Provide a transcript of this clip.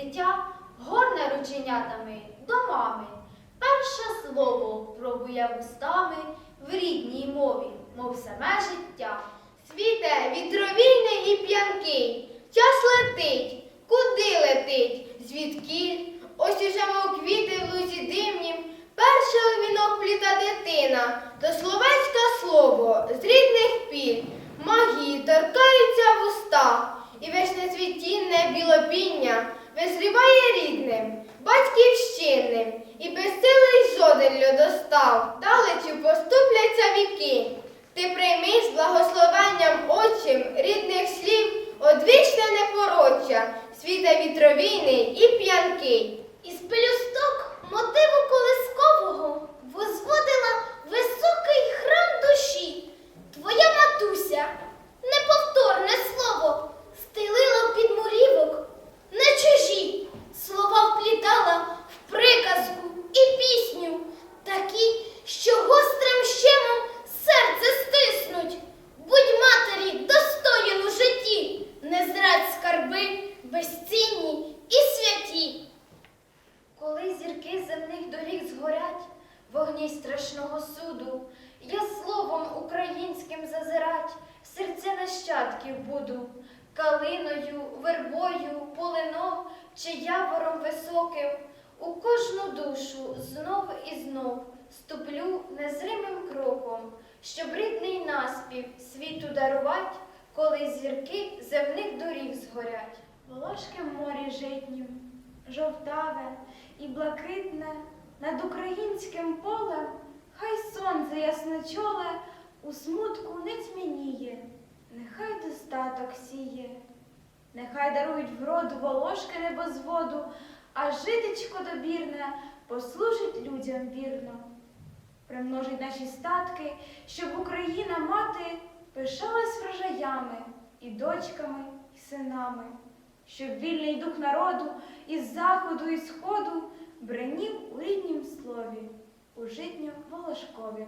Дитя горне рученятами до мами. Перше слово пробує вустами в рідній мові, мов саме життя. Світе, вітровільний і п'янкий, час летить, куди летить, звідкіль? Ось уже мов квіти в лузі димнім, перший вінок пліта дитина, до словецьке слово з рідних піль, магії торкаються в устах, і весне цвітінне білопіння визріває рідним, батьківщинним, і безсилий жоден льодостав, далечу поступляться віки. Ти прийми з благословенням отчим рідних слів, одвічне непороччя, світа вітровійний і п'янкий. Із пелюсток мотиву колискового возводила безцінні і святі. Коли зірки земних доріг згорять, вогні страшного суду, я словом українським зазирать, в серця нащадків буду, калиною, вербою, полином чи явором високим, у кожну душу знов і знов ступлю незримим кроком, щоб рідний наспів світу дарувать, коли зірки земних доріг згорять. Волошське морі житнім, жовтаве і блакитне, над українським полем, хай сонце ясночоле у смутку не тьмяніє, нехай достаток сіє, нехай дарують вроду волошки небозводу, а житечко добірне послужить людям вірно. Примножить наші статки, щоб Україна мати пишалась врожаями і дочками, і синами, щоб вільний дух народу із заходу і сходу бренів у ріднім слові, у житньо волошкові.